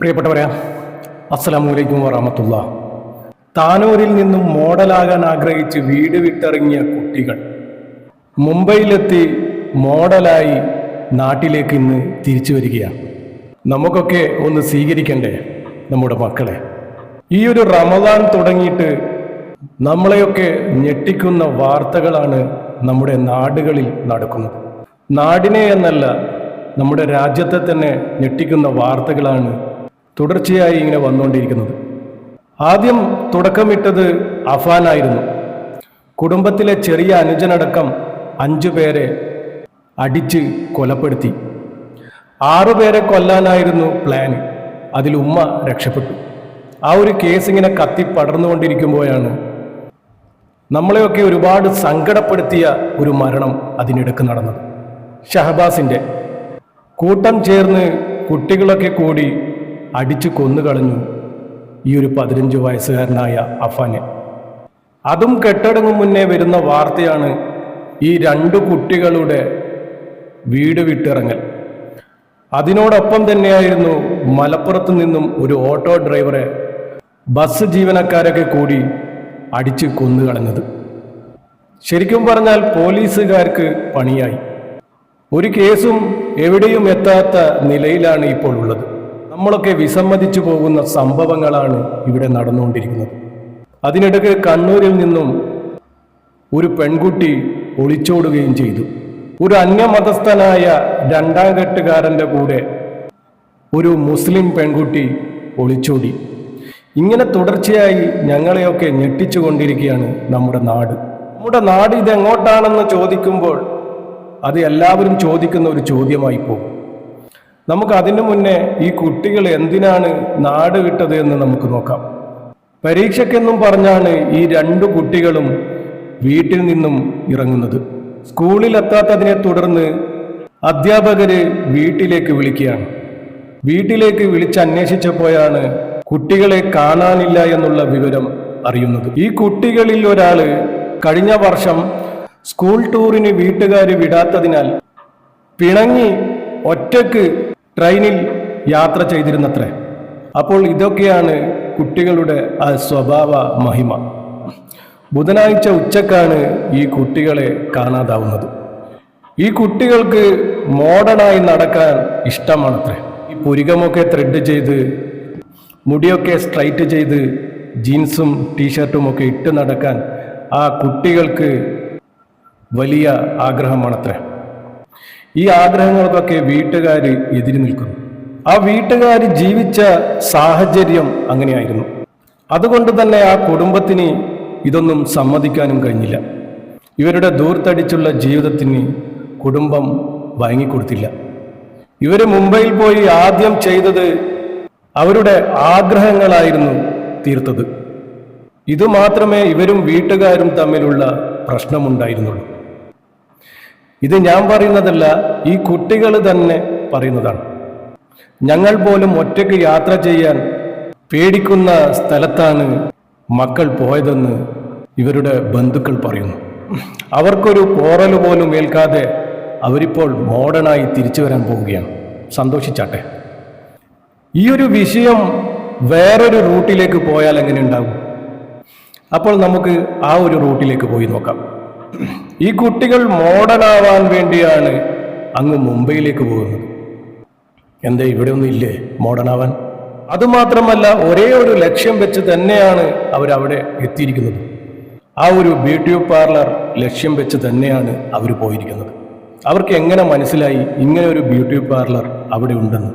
പ്രിയപ്പെട്ടവരെ അസ്സലാമു അലൈക്കും വറഹമത്തുള്ള. താനൂരിൽ നിന്നും മോഡലാകാൻ ആഗ്രഹിച്ച് വീട് വിട്ടിറങ്ങിയ കുട്ടികൾ. മുംബൈയിലെത്തി മോഡലായി നാട്ടിലേക്ക് ഇന്ന് തിരിച്ചു വരികയാണ് നമുക്കൊക്കെ ഒന്ന് സ്വീകരിക്കണ്ടേ നമ്മുടെ മക്കളെ? ഈ ഒരു റമദാൻ തുടങ്ങിയിട്ട് നമ്മളെയൊക്കെ ഞെട്ടിക്കുന്ന വാർത്തകളാണ് നമ്മുടെ നാടുകളിൽ നടക്കുന്നത്. നാടിനെ എന്നല്ല നമ്മുടെ രാജ്യത്തെ തന്നെ ഞെട്ടിക്കുന്ന വാർത്തകളാണ് തുടർച്ചയായി ഇങ്ങനെ വന്നുകൊണ്ടിരിക്കുന്നത്. ആദ്യം തുടക്കമിട്ടത് അഫാനായിരുന്നു. കുടുംബത്തിലെ ചെറിയ അനുജനടക്കം അഞ്ചു പേരെ അടിച്ച് കൊലപ്പെടുത്തി. ആറുപേരെ കൊല്ലാനായിരുന്നു പ്ലാൻ അതിൽ ഉമ്മ രക്ഷപ്പെട്ടു. ആ ഒരു കേസ് ഇങ്ങനെ കത്തി പടർന്നുകൊണ്ടിരിക്കുമ്പോഴാണ് നമ്മളെയൊക്കെ ഒരുപാട് സങ്കടപ്പെടുത്തിയ ഒരു മരണം അതിനിടക്ക് നടന്നത്. ഷഹബാസിന്റെ കൂട്ടം ചേർന്ന് കുട്ടികളൊക്കെ കൂടി അടിച്ചു കൊന്നുകളഞ്ഞു ഈ ഒരു പതിനഞ്ച് വയസ്സുകാരനായ അഫാനെ. അതും കെട്ടടങ്ങും മുന്നേ വരുന്ന വാർത്തയാണ് ഈ രണ്ടു കുട്ടികളുടെ വീട് വിട്ടിറങ്ങൽ. അതിനോടൊപ്പം തന്നെയായിരുന്നു മലപ്പുറത്ത് നിന്നും ഒരു ഓട്ടോ ഡ്രൈവറെ ബസ് ജീവനക്കാരൊക്കെ കൂടി അടിച്ച് കൊന്നുകളഞ്ഞത്. ശരിക്കും പറഞ്ഞാൽ പോലീസുകാർക്ക് പണിയായി. ഒരു കേസും എവിടെയും എത്താത്ത നിലയിലാണ് ഇപ്പോൾ ഉള്ളത്. നമ്മളൊക്കെ വിസമ്മതിച്ചു പോകുന്ന സംഭവങ്ങളാണ് ഇവിടെ നടന്നുകൊണ്ടിരിക്കുന്നത്. അതിനിടയ്ക്ക് കണ്ണൂരിൽ നിന്നും ഒരു പെൺകുട്ടി ഒളിച്ചോടുകയും ചെയ്തു. ഒരു അന്യമതസ്ഥനായ രണ്ടാം കെട്ടുകാരന്റെ കൂടെ ഒരു മുസ്ലിം പെൺകുട്ടി ഒളിച്ചോടി. ഇങ്ങനെ തുടർച്ചയായി ഞങ്ങളെയൊക്കെ ഞെട്ടിച്ചു കൊണ്ടിരിക്കുകയാണ് നമ്മുടെ നാട്. നമ്മുടെ നാട് ഇതെങ്ങോട്ടാണെന്ന് ചോദിക്കുമ്പോൾ അത് എല്ലാവരും ചോദിക്കുന്ന ഒരു ചോദ്യമായി പോകും നമുക്ക് അതിനു മുന്നേ ഈ കുട്ടികൾ എന്തിനാണ് നാട് വിട്ടത് എന്ന് നമുക്ക് നോക്കാം. പരീക്ഷയ്ക്കെന്നും പറഞ്ഞാണ് ഈ രണ്ടു കുട്ടികളും വീട്ടിൽ നിന്നും ഇറങ്ങുന്നത്. സ്കൂളിൽ എത്താത്തതിനെ തുടർന്ന് അധ്യാപകര് വീട്ടിലേക്ക് വിളിക്കുകയാണ്. വീട്ടിലേക്ക് വിളിച്ചന്വേഷിച്ചപ്പോഴാണ് കുട്ടികളെ കാണാനില്ല എന്നുള്ള വിവരം അറിയുന്നത്. ഈ കുട്ടികളിൽ ഒരാൾ കഴിഞ്ഞ വർഷം സ്കൂൾ ടൂറിന് വീട്ടുകാർ വിടാത്തതിനാൽ പിണങ്ങി ഒറ്റയ്ക്ക് ട്രെയിനിൽ യാത്ര ചെയ്തിരുന്നത്രേ. അപ്പോൾ ഇതൊക്കെയാണ് കുട്ടികളുടെ ആ സ്വഭാവ മഹിമ. ബുധനാഴ്ച ഉച്ചക്കാണ് ഈ കുട്ടികളെ കാണാതാവുന്നത്. ഈ കുട്ടികൾക്ക് മോഡേണായി നടക്കാൻ ഇഷ്ടമാണത്രേ. ഈ പുരികമൊക്കെ ത്രെഡ് ചെയ്ത് മുടിയൊക്കെ സ്ട്രൈറ്റ് ചെയ്ത് ജീൻസും ടീഷർട്ടും ഒക്കെ ഇട്ട് നടക്കാൻ ആ കുട്ടികൾക്ക് വലിയ ആഗ്രഹമാണത്രേ. ഈ ആഗ്രഹങ്ങൾക്കൊക്കെ വീട്ടുകാർ എതിരി നിൽക്കുന്നു. ആ വീട്ടുകാർ ജീവിച്ച സാഹചര്യം അങ്ങനെയായിരുന്നു. അതുകൊണ്ട് തന്നെ ആ കുടുംബത്തിന് ഇതൊന്നും സമ്മതിക്കാനും കഴിഞ്ഞില്ല. ഇവരുടെ ദൂർത്തടിച്ചുള്ള ജീവിതത്തിന് കുടുംബം വാങ്ങിക്കൊടുത്തില്ല ഇവർ മുംബൈയിൽ പോയി ആദ്യം ചെയ്തത് അവരുടെ ആഗ്രഹങ്ങളായിരുന്നു തീർത്തത്. ഇതുമാത്രമേ ഇവരും വീട്ടുകാരും തമ്മിലുള്ള പ്രശ്നമുണ്ടായിരുന്നുള്ളൂ. ഇത് ഞാൻ പറയുന്നതല്ല ഈ കുട്ടികൾ തന്നെ പറയുന്നതാണ്. ഞങ്ങൾ പോലും ഒറ്റയ്ക്ക് യാത്ര ചെയ്യാൻ പേടിക്കുന്ന സ്ഥലത്താണ് മക്കൾ പോയതെന്ന് ഇവരുടെ ബന്ധുക്കൾ പറയുന്നു. അവർക്കൊരു പോറൽ പോലും ഏൽക്കാതെ അവരിപ്പോൾ മോഡേണായി തിരിച്ചു വരാൻ പോവുകയാണ്. സന്തോഷിച്ചാട്ടെ. ഈ ഒരു വിഷയം വേറൊരു റൂട്ടിലേക്ക് പോയാൽ എങ്ങനെ ഉണ്ടാകും അപ്പോൾ നമുക്ക് ആ ഒരു റൂട്ടിലേക്ക് പോയി നോക്കാം. ഈ കുട്ടികൾ മോഡലാവാൻ വേണ്ടിയാണ് അങ്ങ് മുംബൈയിലേക്ക് പോകുന്നത്. എന്താ ഇവിടെ ഒന്നും ഇല്ലേ മോഡനാവാൻ അതുമാത്രമല്ല ഒരേ ഒരു ലക്ഷ്യം വെച്ച് തന്നെയാണ് അവരവിടെ എത്തിയിരിക്കുന്നത്. ആ ഒരു ബ്യൂട്ടി പാർലർ ലക്ഷ്യം വെച്ച് തന്നെയാണ് അവർ പോയിരിക്കുന്നത്. അവർക്ക് എങ്ങനെ മനസ്സിലായി ഇങ്ങനെ ഒരു ബ്യൂട്ടി പാർലർ അവിടെ ഉണ്ടെന്ന്?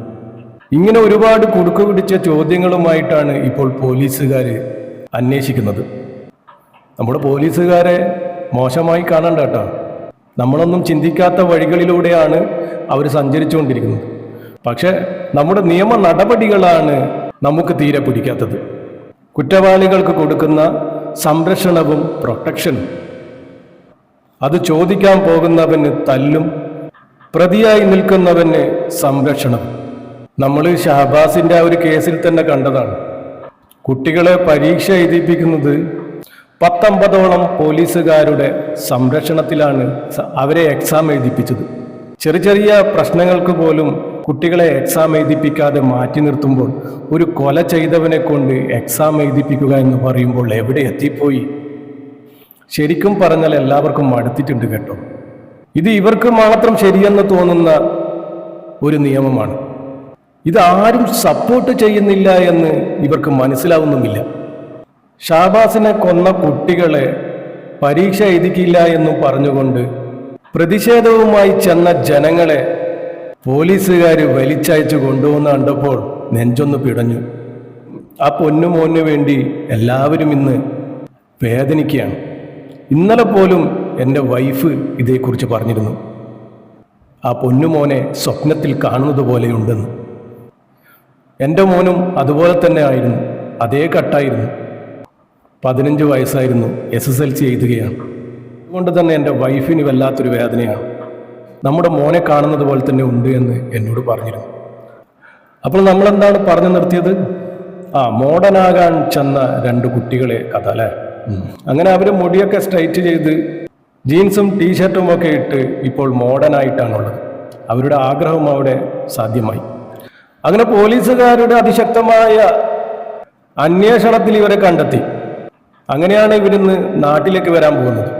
ഇങ്ങനെ ഒരുപാട് കുടുക്കു പിടിച്ച ചോദ്യങ്ങളുമായിട്ടാണ് ഇപ്പോൾ പോലീസുകാർ അന്വേഷിക്കുന്നത്. നമ്മുടെ പോലീസുകാരെ മോശമായി കാണണ്ട കേട്ടോ. നമ്മളൊന്നും ചിന്തിക്കാത്ത വഴികളിലൂടെയാണ് അവർ സഞ്ചരിച്ചുകൊണ്ടിരിക്കുന്നത്. പക്ഷേ നമ്മുടെ നിയമ നടപടികളാണ് നമുക്ക് തീരെ പിടിക്കാത്തത്. കുറ്റവാളികൾക്ക് കൊടുക്കുന്ന സംരക്ഷണവും പ്രൊട്ടക്ഷനും. അത് ചോദിക്കാൻ പോകുന്നവന് തല്ലും പ്രതിയായി നിൽക്കുന്നവന് സംരക്ഷണം നമ്മൾ ഷഹബാസിന്റെ ആ ഒരു കേസിൽ തന്നെ കണ്ടതാണ്. കുട്ടികളെ പരീക്ഷ എഴുതിപ്പിക്കുന്നത് പത്തൊമ്പതോളം പോലീസുകാരുടെ സംരക്ഷണത്തിലാണ് അവരെ എക്സാം എഴുതിപ്പിച്ചത്. ചെറിയ ചെറിയ പ്രശ്നങ്ങൾക്ക് പോലും കുട്ടികളെ എക്സാം എഴുതിപ്പിക്കാതെ മാറ്റി നിർത്തുമ്പോൾ ഒരു കൊല ചെയ്തവനെ കൊണ്ട് എക്സാം എഴുതിപ്പിക്കുക എന്ന് പറയുമ്പോൾ എവിടെ എത്തിപ്പോയി? ശരിക്കും പറഞ്ഞാൽ എല്ലാവർക്കും മടുത്തിട്ടുണ്ട് കേട്ടോ. ഇത് ഇവർക്ക് മാത്രം ശരിയെന്ന് തോന്നുന്ന ഒരു നിയമമാണ്. ഇത് ആരും സപ്പോർട്ട് ചെയ്യുന്നില്ല എന്ന് ഇവർക്ക് മനസ്സിലാവുന്നുമില്ല. ഷാബാസിനെ കൊന്ന കുട്ടികളെ പരീക്ഷ എഴുതിക്കില്ല എന്നും പറഞ്ഞുകൊണ്ട് പ്രതിഷേധവുമായി ചെന്ന ജനങ്ങളെ പോലീസുകാർ വലിച്ചയച്ചു കൊണ്ടുവന്ന് കണ്ടപ്പോൾ നെഞ്ചൊന്ന് പിടഞ്ഞു. ആ പൊന്നു പൊന്നുമോന് വേണ്ടി എല്ലാവരും ഇന്ന് വേദനിക്കുകയാണ്. ഇന്നലെ പോലും എന്റെ വൈഫ് ഇതേക്കുറിച്ച് പറഞ്ഞിരുന്നു. ആ പൊന്നു മോനെ സ്വപ്നത്തിൽ കാണുന്നത് പോലെയുണ്ടെന്ന്. എന്റെ മോനും അതുപോലെ തന്നെ ആയിരുന്നു. അതേ കട്ടായിരുന്നു. പതിനഞ്ച് വയസ്സായിരുന്നു എസ് എസ് എൽ സി എഴുതുകയാണ്. അതുകൊണ്ട് തന്നെ എന്റെ വൈഫിന് വല്ലാത്തൊരു വേദനയാണ്. നമ്മുടെ മോനെ കാണുന്നത് പോലെ തന്നെ ഉണ്ട് എന്ന് എന്നോട് പറഞ്ഞിരുന്നു. അപ്പോൾ നമ്മളെന്താണ് പറഞ്ഞു നിർത്തിയത്? ആ മോഡനാകാൻ ചെന്ന രണ്ട് കുട്ടികളെ കഥ അല്ലേ? അങ്ങനെ അവർ മുടിയൊക്കെ സ്ട്രൈറ്റ് ചെയ്ത് ജീൻസും ടീഷർട്ടും ഒക്കെ ഇട്ട് ഇപ്പോൾ മോഡനായിട്ടാണുള്ളത്. അവരുടെ ആഗ്രഹം അവിടെ സാധ്യമായി. അങ്ങനെ പോലീസുകാരുടെ അതിശക്തമായ അന്വേഷണത്തിൽ ഇവരെ കണ്ടെത്തി. അങ്ങനെയാണ് ഇവരിന്ന് നാട്ടിലേക്ക് വരാൻ പോകുന്നത്.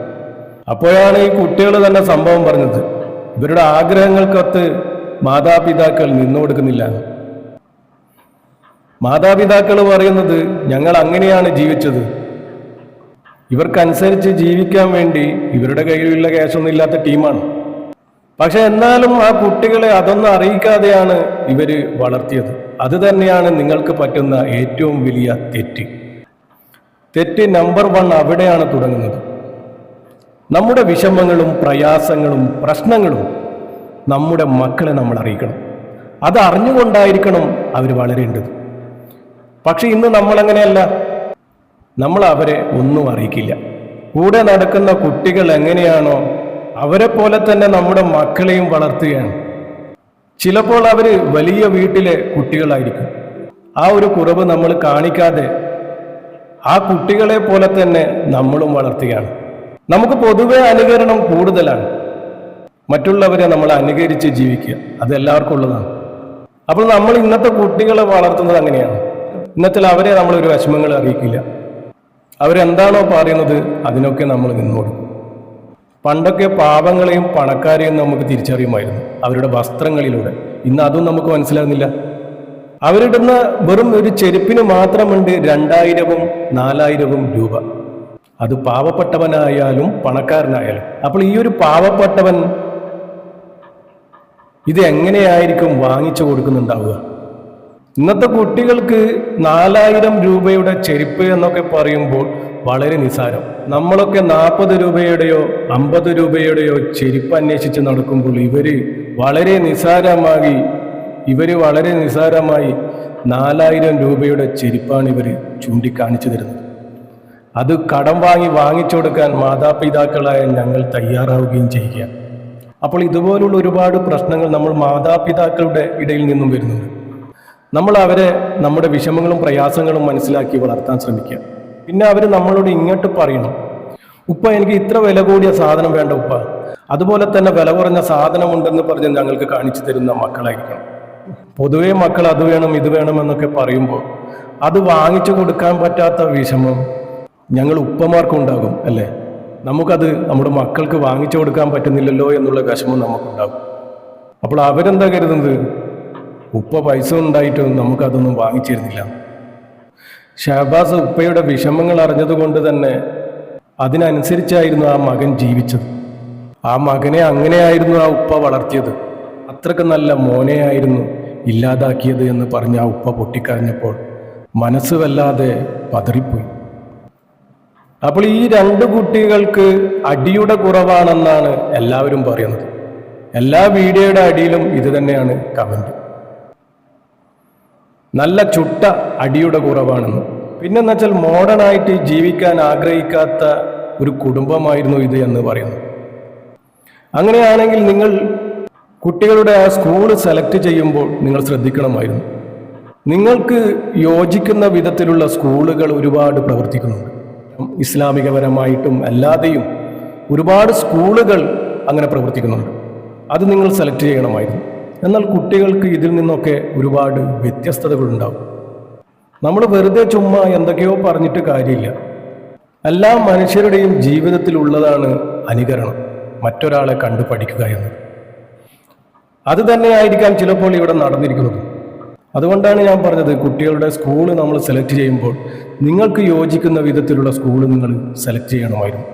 അപ്പോഴാണ് ഈ കുട്ടികൾ തന്നെ സംഭവം പറഞ്ഞത്. ഇവരുടെ ആഗ്രഹങ്ങൾക്കൊത്ത് മാതാപിതാക്കൾ നിന്നു കൊടുക്കുന്നില്ല. മാതാപിതാക്കൾ പറയുന്നത് ഞങ്ങൾ അങ്ങനെയാണ് ജീവിച്ചത്. ഇവർക്കനുസരിച്ച് ജീവിക്കാൻ വേണ്ടി ഇവരുടെ കയ്യിലുള്ള ക്യാഷൊന്നും ഇല്ലാത്ത ടീമാണ്. പക്ഷെ എന്നാലും ആ കുട്ടികളെ അതൊന്നും അറിയിക്കാതെയാണ് ഇവർ വളർത്തിയത്. അത് തന്നെയാണ് നിങ്ങൾക്ക് പറ്റുന്ന ഏറ്റവും വലിയ തെറ്റ്. തെറ്റ് നമ്പർ വൺ അവിടെയാണ് തുടങ്ങുന്നത്. നമ്മുടെ വിഷമങ്ങളും പ്രയാസങ്ങളും പ്രശ്നങ്ങളും നമ്മുടെ മക്കളെ നമ്മൾ അറിയിക്കണം. അത് അറിഞ്ഞുകൊണ്ടായിരിക്കണം അവർ വളരേണ്ടത്. പക്ഷെ ഇന്ന് നമ്മളങ്ങനെയല്ല നമ്മൾ അവരെ ഒന്നും അറിയിക്കില്ല. കൂടെ നടക്കുന്ന കുട്ടികൾ എങ്ങനെയാണോ അവരെ പോലെ തന്നെ നമ്മുടെ മക്കളെയും വളർത്തുകയാണ്. ചിലപ്പോൾ അവർ വലിയ വീട്ടിലെ കുട്ടികളായിരിക്കും. ആ ഒരു കുറവ് നമ്മൾ കാണിക്കാതെ ആ കുട്ടികളെ പോലെ തന്നെ നമ്മളും വളർത്തുകയാണ്. നമുക്ക് പൊതുവെ അനുകരണം കൂടുതലാണ്. മറ്റുള്ളവരെ നമ്മൾ അനുകരിച്ച് ജീവിക്കുക. അത് എല്ലാവർക്കും ഉള്ളതാണ്. അപ്പോൾ നമ്മൾ ഇന്നത്തെ കുട്ടികളെ വളർത്തുന്നത് അങ്ങനെയാണ്. ഇന്നത്തിൽ അവരെ നമ്മൾ ഒരു വിഷമങ്ങൾ അറിയിക്കില്ല. അവരെന്താണോ പറയുന്നത് അതിനൊക്കെ നമ്മൾ നിന്നോടും. പണ്ടൊക്കെ പാവങ്ങളെയും പണക്കാരെയും നമുക്ക് തിരിച്ചറിയുമായിരുന്നു. അവരുടെ വസ്ത്രങ്ങളിലൂടെ. ഇന്ന് അതും നമുക്ക് മനസ്സിലാകുന്നില്ല. അവരിടുന്ന വെറും ഒരു ചെരുപ്പിന് മാത്രമുണ്ട് രണ്ടായിരവും നാലായിരവും രൂപ. അത് പാവപ്പെട്ടവനായാലും പണക്കാരനായാലും. അപ്പോൾ ഈ ഒരു പാവപ്പെട്ടവൻ ഇത് എങ്ങനെയായിരിക്കും വാങ്ങിച്ചു കൊടുക്കുന്നുണ്ടാവുക? ഇന്നത്തെ കുട്ടികൾക്ക് നാലായിരം രൂപയുടെ ചെരുപ്പ് എന്നൊക്കെ പറയുമ്പോൾ വളരെ നിസാരം നമ്മളൊക്കെ നാൽപ്പത് രൂപയുടെയോ അമ്പത് രൂപയുടെയോ ചെരുപ്പ് അന്വേഷിച്ച് നടക്കുമ്പോൾ ഇവർ വളരെ നിസാരമായി ഇവർ വളരെ നിസാരമായി നാലായിരം രൂപയുടെ ചെരുപ്പാണ് ഇവർ ചൂണ്ടിക്കാണിച്ചു തരുന്നത്. അത് കടം വാങ്ങി വാങ്ങിച്ചു കൊടുക്കാൻ മാതാപിതാക്കളായ ഞങ്ങൾ തയ്യാറാവുകയും ചെയ്യുക. അപ്പോൾ ഇതുപോലുള്ള ഒരുപാട് പ്രശ്നങ്ങൾ നമ്മൾ മാതാപിതാക്കളുടെ ഇടയിൽ നിന്നും വരുന്നുണ്ട്. നമ്മൾ അവരെ നമ്മുടെ വിഷമങ്ങളും പ്രയാസങ്ങളും മനസ്സിലാക്കി വളർത്താൻ ശ്രമിക്കുക. പിന്നെ അവർ നമ്മളോട് ഇങ്ങോട്ട് പറയണം. ഉപ്പ എനിക്ക് ഇത്ര വില കൂടിയ സാധനം വേണ്ട ഉപ്പ. അതുപോലെ തന്നെ വില കുറഞ്ഞ സാധനമുണ്ടെന്ന് പറഞ്ഞ് ഞങ്ങൾക്ക് കാണിച്ചു തരുന്ന മക്കളായിരിക്കണം. പൊതുവെ മക്കൾ അത് വേണം ഇത് വേണം എന്നൊക്കെ പറയുമ്പോൾ അത് വാങ്ങിച്ചു കൊടുക്കാൻ പറ്റാത്ത വിഷമം ഞങ്ങൾ ഉപ്പമാർക്കും ഉണ്ടാകും അല്ലേ? നമുക്കത് നമ്മുടെ മക്കൾക്ക് വാങ്ങിച്ചു കൊടുക്കാൻ പറ്റുന്നില്ലല്ലോ എന്നുള്ള വിഷമം നമുക്കുണ്ടാകും. അപ്പോൾ അവരെന്താ കരുതുന്നത്? ഉപ്പ പൈസ ഉണ്ടായിട്ടും നമുക്കതൊന്നും വാങ്ങിച്ചിരുന്നില്ല. ഷഹബാസ് ഉപ്പയുടെ വിഷമങ്ങൾ അറിഞ്ഞതുകൊണ്ട് തന്നെ അതിനനുസരിച്ചായിരുന്നു ആ മകൻ ജീവിച്ചത്. ആ മകനെ അങ്ങനെയായിരുന്നു ആ ഉപ്പ വളർത്തിയത്. അത്രയ്ക്ക് നല്ല മോനെയായിരുന്നു ഇല്ലാതാക്കിയത് എന്ന് പറഞ്ഞ ആ ഉപ്പ പൊട്ടിക്കരഞ്ഞപ്പോൾ മനസ്സ് വല്ലാതെ പതറിപ്പോയി. അപ്പോൾ ഈ രണ്ട് കുട്ടികൾക്ക് അടിയുടെ കുറവാണെന്നാണ് എല്ലാവരും പറയുന്നത്. എല്ലാ വീഡിയോയുടെ അടിയിലും ഇത് തന്നെയാണ് കമന്റ് നല്ല ചുട്ട അടിയുടെ കുറവാണെന്ന്. പിന്നെന്ന് വെച്ചാൽ മോഡേൺ ആയിട്ട് ജീവിക്കാൻ ആഗ്രഹിക്കാത്ത ഒരു കുടുംബമായിരുന്നു ഇത് എന്ന് പറയുന്നു. അങ്ങനെയാണെങ്കിൽ നിങ്ങൾ കുട്ടികളുടെ ആ സ്കൂൾ സെലക്ട് ചെയ്യുമ്പോൾ നിങ്ങൾ ശ്രദ്ധിക്കണമായിരുന്നു. നിങ്ങൾക്ക് യോജിക്കുന്ന വിധത്തിലുള്ള സ്കൂളുകൾ ഒരുപാട് പ്രവർത്തിക്കുന്നുണ്ട്. ഇസ്ലാമികപരമായിട്ടും അല്ലാതെയും ഒരുപാട് സ്കൂളുകൾ അങ്ങനെ പ്രവർത്തിക്കുന്നുണ്ട്. അത് നിങ്ങൾ സെലക്ട് ചെയ്യണമായിരുന്നു. എന്നാൽ കുട്ടികൾക്ക് ഇതിൽ നിന്നൊക്കെ ഒരുപാട് വ്യത്യസ്തതകളുണ്ടാവും നമ്മൾ വെറുതെ ചുമ്മാ എന്തൊക്കെയോ പറഞ്ഞിട്ട് കാര്യമില്ല. എല്ലാ മനുഷ്യരുടെയും ജീവിതത്തിലുള്ളതാണ് അനുകരണം. മറ്റൊരാളെ കണ്ടു പഠിക്കുക എന്നത്. അത് തന്നെയായിരിക്കാം ചിലപ്പോൾ ഇവിടെ നടന്നിരിക്കുന്നത്. അതുകൊണ്ടാണ് ഞാൻ പറഞ്ഞത് കുട്ടികളുടെ സ്കൂൾ നമ്മൾ സെലക്ട് ചെയ്യുമ്പോൾ നിങ്ങൾക്ക് യോജിക്കുന്ന വിധത്തിലുള്ള സ്കൂൾ നിങ്ങൾ സെലക്ട് ചെയ്യണമായിരുന്നു.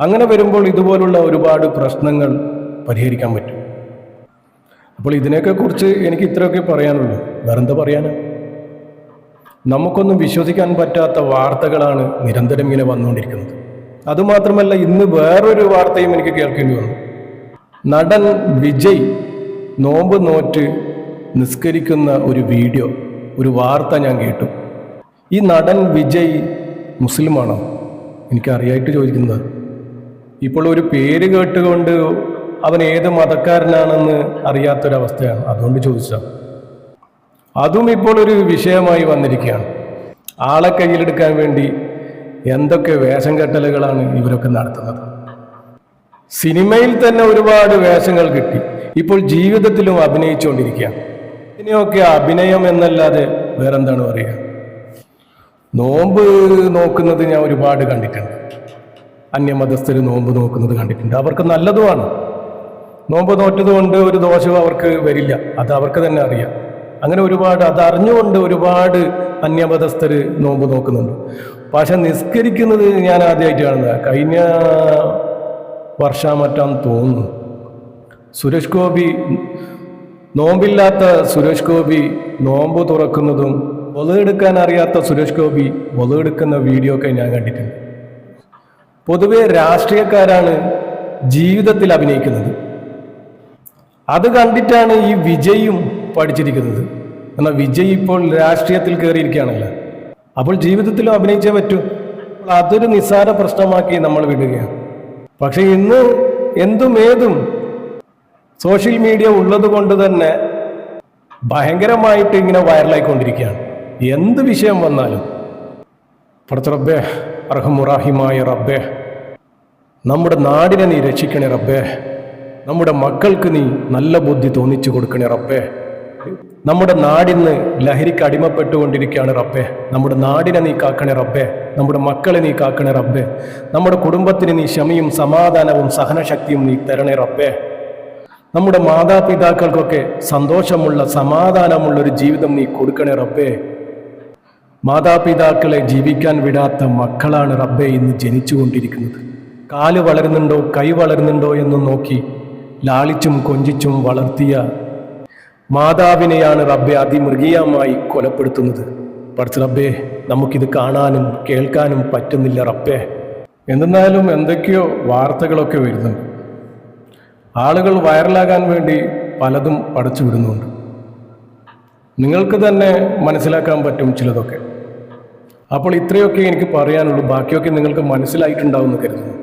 അങ്ങനെ വരുമ്പോൾ ഇതുപോലുള്ള ഒരുപാട് പ്രശ്നങ്ങൾ പരിഹരിക്കാൻ പറ്റും. അപ്പോൾ ഇതിനെയൊക്കെ കുറിച്ച് എനിക്ക് ഇത്രയൊക്കെ പറയാനുള്ളൂ. വേറെന്താ പറയാനാ? നമുക്കൊന്നും വിശ്വസിക്കാൻ പറ്റാത്ത വാർത്തകളാണ് നിരന്തരം ഇങ്ങനെ വന്നുകൊണ്ടിരിക്കുന്നത്. അതുമാത്രമല്ല ഇന്ന് വേറൊരു വാർത്തയും എനിക്ക് കേൾക്കേണ്ടി വന്നു. നടൻ വിജയ് നോമ്പ് നോറ്റ് നിസ്കരിക്കുന്ന ഒരു വീഡിയോ ഒരു വാർത്ത ഞാൻ കേട്ടു. ഈ നടൻ വിജയ് മുസ്ലിമാണോ? എനിക്കറിയായിട്ട് ചോദിക്കുന്നത്. ഇപ്പോൾ ഒരു പേര് കേട്ടുകൊണ്ട് അവൻ ഏത് മതക്കാരനാണെന്ന് അറിയാത്തൊരവസ്ഥയാണ്. അതുകൊണ്ട് ചോദിച്ചതാണ് അതും ഇപ്പോൾ ഒരു വിഷയമായി വന്നിരിക്കുകയാണ്. ആളെ കയ്യിലെടുക്കാൻ വേണ്ടി എന്തൊക്കെ വേഷം കെട്ടലുകളാണ് ഇവരൊക്കെ നടത്തുന്നത്? സിനിമയിൽ തന്നെ ഒരുപാട് വേഷങ്ങൾ കിട്ടി. ഇപ്പോൾ ജീവിതത്തിലും അഭിനയിച്ചുകൊണ്ടിരിക്കുകയാണ് ഇതിനെയൊക്കെ അഭിനയം എന്നല്ലാതെ വേറെന്താണ് പറയുക? നോമ്പ് നോക്കുന്നത് ഞാൻ ഒരുപാട് കണ്ടിട്ടുണ്ട്. അന്യമതസ്ഥർ നോമ്പ് നോക്കുന്നത് കണ്ടിട്ടുണ്ട്. അവർക്ക് നല്ലതുമാണ്. നോമ്പ് നോറ്റതുകൊണ്ട് ഒരു ദോഷവും അവർക്ക് വരില്ല. അത് അവർക്ക് തന്നെ അറിയാം. അങ്ങനെ ഒരുപാട് അതറിഞ്ഞുകൊണ്ട് ഒരുപാട് അന്യമതസ്ഥർ നോമ്പ് നോക്കുന്നുണ്ട്. പക്ഷെ നിസ്കരിക്കുന്നത് ഞാൻ ആദ്യമായിട്ട് കാണുന്നത് കഴിഞ്ഞ വർഷം മറ്റാന്ന് തോന്നുന്നു. സുരേഷ് ഗോപി നോമ്പില്ലാത്ത സുരേഷ് ഗോപി നോമ്പ് തുറക്കുന്നതും ഒതെടുക്കാൻ അറിയാത്ത സുരേഷ് ഗോപി ഒതെടുക്കുന്ന വീഡിയോ ഒക്കെ ഞാൻ കണ്ടിട്ടുണ്ട്. പൊതുവെ രാഷ്ട്രീയക്കാരാണ് ജീവിതത്തിൽ അഭിനയിക്കുന്നത്. അത് കണ്ടിട്ടാണ് ഈ വിജയും പഠിച്ചിരിക്കുന്നത്. എന്നാൽ വിജയ് ഇപ്പോൾ രാഷ്ട്രീയത്തിൽ കയറിയിരിക്കുകയാണല്ലോ. അപ്പോൾ ജീവിതത്തിലും അഭിനയിച്ചേ പറ്റൂ. അതൊരു നിസ്സാര പ്രശ്നമാക്കി നമ്മൾ വിടുകയാണ്. പക്ഷെ ഇന്ന് എന്തും ഏതും സോഷ്യൽ മീഡിയ ഉള്ളത് കൊണ്ട് തന്നെ ഭയങ്കരമായിട്ട് ഇങ്ങനെ വൈറലായിക്കൊണ്ടിരിക്കുകയാണ്. എന്ത് വിഷയം വന്നാലും. പടച്ച റബ്ബേ അർഹമുറാഹിമായ റബ്ബേ നമ്മുടെ നാടിനെ നീ രക്ഷിക്കണേ റബ്ബേ നമ്മുടെ മക്കൾക്ക് നീ നല്ല ബുദ്ധി തോന്നിച്ചു കൊടുക്കണേ റബ്ബേ. നമ്മുടെ നാടിന്ന് ലഹരിക്ക് അടിമപ്പെട്ടുകൊണ്ടിരിക്കുകയാണ് റബ്ബേ. നമ്മുടെ നാടിനെ നീ കാക്കണേ റബ്ബേ. നമ്മുടെ മക്കളെ നീ കാക്കണേ റബ്ബേ. നമ്മുടെ കുടുംബത്തിന് നീ ക്ഷമയും സമാധാനവും സഹനശക്തിയും നീ തരണേ റബ്ബേ. നമ്മുടെ മാതാപിതാക്കൾക്കൊക്കെ സന്തോഷമുള്ള സമാധാനമുള്ള ഒരു ജീവിതം നീ കൊടുക്കണേ റബ്ബേ. മാതാപിതാക്കളെ ജീവിക്കാൻ വിടാത്ത മക്കളാണ് റബ്ബെ ഇന്ന് ജനിച്ചുകൊണ്ടിരിക്കുന്നത്. കാൽ വളരുന്നുണ്ടോ കൈ വളരുന്നുണ്ടോ എന്ന് നോക്കി ലാളിച്ചും കൊഞ്ചിച്ചും വളർത്തിയ മാതാവിനെയാണ് റബ്ബെ അതിമൃഗീയമായി കൊലപ്പെടുത്തുന്നത്. പഠിച്ച റബ്ബേ നമുക്കിത് കാണാനും കേൾക്കാനും പറ്റുന്നില്ല റബ്ബേ. എന്തെന്നാലും എന്തൊക്കെയോ വാർത്തകളൊക്കെ വരുന്നുണ്ട്. ആളുകൾ വൈറലാകാൻ വേണ്ടി പലതും പടച്ചു വിടുന്നുണ്ട്. നിങ്ങൾക്ക് തന്നെ മനസ്സിലാക്കാൻ പറ്റും ചിലതൊക്കെ. അപ്പോൾ ഇത്രയൊക്കെ എനിക്ക് പറയാനുള്ളൂ. ബാക്കിയൊക്കെ നിങ്ങൾക്ക് മനസ്സിലായിട്ടുണ്ടാവുമെന്ന് കരുതുന്നു.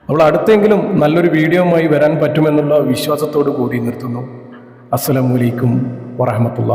അപ്പോൾ അടുത്തെങ്കിലും നല്ലൊരു വീഡിയോമായി വരാൻ പറ്റുമെന്നുള്ള വിശ്വാസത്തോടു കൂടി നിർത്തുന്നു. അസ്സലാമലൈക്കും വറഹമത്തുള്ള